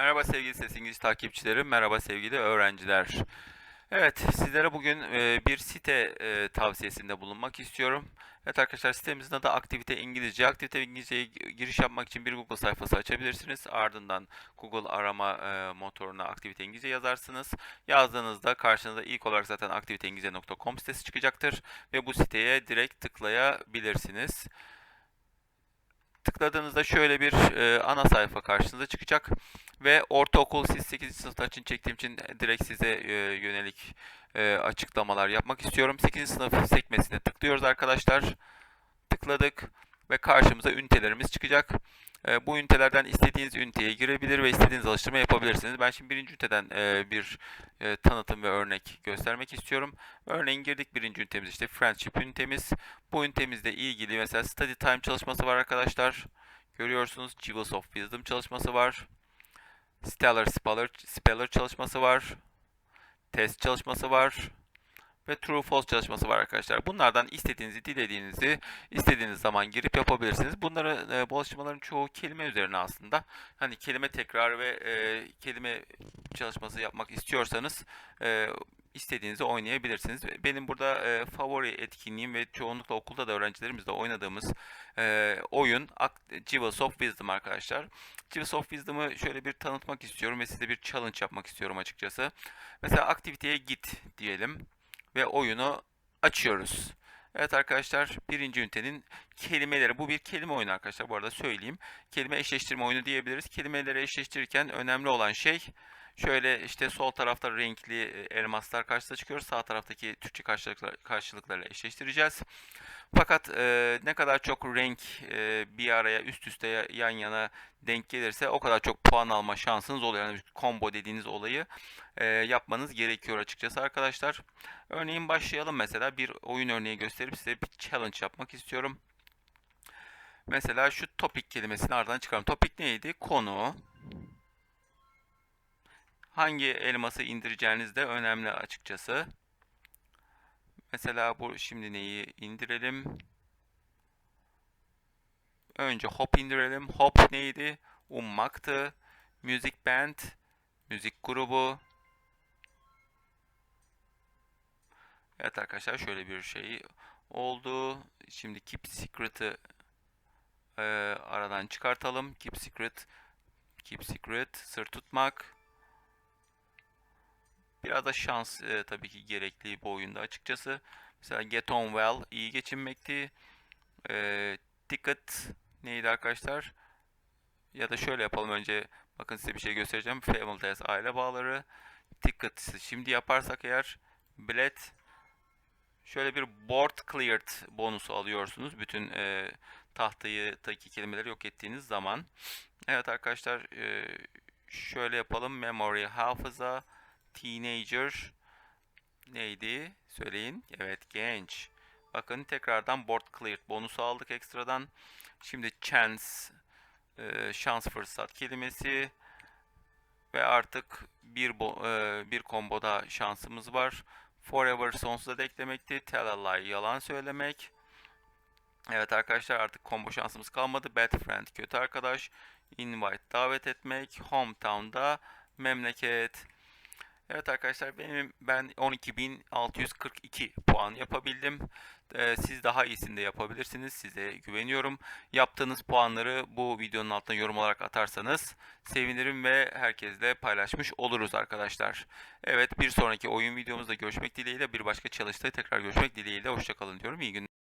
Merhaba sevgili Ses İngiliz takipçilerim, merhaba sevgili öğrenciler. Evet, sizlere bugün e, bir site e, tavsiyesinde bulunmak istiyorum. Evet arkadaşlar, sitemizin adı Aktivite İngilizce. Aktivite İngilizce'ye giriş yapmak için bir Google sayfası açabilirsiniz. Ardından Google arama e, motoruna Aktivite İngilizce yazarsınız. Yazdığınızda karşınıza ilk olarak zaten aktiviteingilizce.com sitesi çıkacaktır. Ve bu siteye direkt tıklayabilirsiniz. Tıkladığınızda şöyle bir e, ana sayfa karşınıza çıkacak ve ortaokul siz 8. sınıflar için çektiğim için direkt size e, yönelik e, açıklamalar yapmak istiyorum. 8. sınıf sekmesine tıklıyoruz arkadaşlar. Tıkladık ve karşımıza ünitelerimiz çıkacak. E, bu ünitelerden istediğiniz üniteye girebilir ve istediğiniz alıştırma yapabilirsiniz. Ben şimdi birinci üniteden e, bir e, tanıtım ve örnek göstermek istiyorum. Örneğin girdik birinci ünitemiz işte Friendship ünitemiz. Bu ünitemizle ilgili mesela Study Time çalışması var arkadaşlar. Görüyorsunuz Jewels of Wisdom çalışması var. Stellar Speller, Speller çalışması var. Test çalışması var ve true false çalışması var arkadaşlar. Bunlardan istediğinizi, dilediğinizi istediğiniz zaman girip yapabilirsiniz. Bunları e, bu alıştırmaların çoğu kelime üzerine aslında. Hani kelime tekrar ve e, kelime çalışması yapmak istiyorsanız e, istediğinizi oynayabilirsiniz. Benim burada e, favori etkinliğim ve çoğunlukla okulda da öğrencilerimizle oynadığımız e, oyun Jewels of Wisdom arkadaşlar. Jewels of Wisdom'ı şöyle bir tanıtmak istiyorum ve size bir challenge yapmak istiyorum açıkçası. Mesela aktiviteye git diyelim ve oyunu açıyoruz. Evet arkadaşlar birinci ünitenin kelimeleri. Bu bir kelime oyunu arkadaşlar bu arada söyleyeyim. Kelime eşleştirme oyunu diyebiliriz. Kelimeleri eşleştirirken önemli olan şey şöyle işte sol tarafta renkli e, elmaslar karşısına çıkıyor. Sağ taraftaki Türkçe karşılıklar, karşılıklarla eşleştireceğiz. Fakat e, ne kadar çok renk e, bir araya üst üste yan yana denk gelirse o kadar çok puan alma şansınız oluyor. Yani combo dediğiniz olayı e, yapmanız gerekiyor açıkçası arkadaşlar. Örneğin başlayalım mesela bir oyun örneği gösterip size bir challenge yapmak istiyorum. Mesela şu topic kelimesini ardından çıkaralım. Topic neydi? Konu. Hangi elması indireceğiniz de önemli açıkçası. Mesela bu şimdi neyi indirelim? Önce hop indirelim. Hop neydi? Ummaktı. Music band, müzik grubu. Evet arkadaşlar şöyle bir şey oldu. Şimdi keep secret'ı e, aradan çıkartalım. Keep secret, keep secret, sır tutmak. Biraz da şans e, tabii ki gerekli bu oyunda açıkçası. Mesela get on well iyi geçinmekti. E, ticket neydi arkadaşlar? Ya da şöyle yapalım önce. Bakın size bir şey göstereceğim. Family Days aile bağları. Ticket şimdi yaparsak eğer bilet şöyle bir board cleared bonusu alıyorsunuz. Bütün e, tahtayı taki kelimeleri yok ettiğiniz zaman. Evet arkadaşlar e, şöyle yapalım. Memory hafıza teenager neydi? Söyleyin. Evet genç. Bakın tekrardan board cleared bonusu aldık ekstradan. Şimdi chance e, şans fırsat kelimesi ve artık bir e, bir komboda şansımız var. Forever sonsuza da eklemekti. Tell a lie yalan söylemek. Evet arkadaşlar artık combo şansımız kalmadı. Bad friend kötü arkadaş. Invite davet etmek. Hometown'da memleket. Evet arkadaşlar benim ben 12.642 puan yapabildim. Ee, siz daha iyisini de yapabilirsiniz. Size güveniyorum. Yaptığınız puanları bu videonun altına yorum olarak atarsanız sevinirim ve herkesle paylaşmış oluruz arkadaşlar. Evet bir sonraki oyun videomuzda görüşmek dileğiyle bir başka çalıştayı tekrar görüşmek dileğiyle. Hoşçakalın diyorum. İyi günler.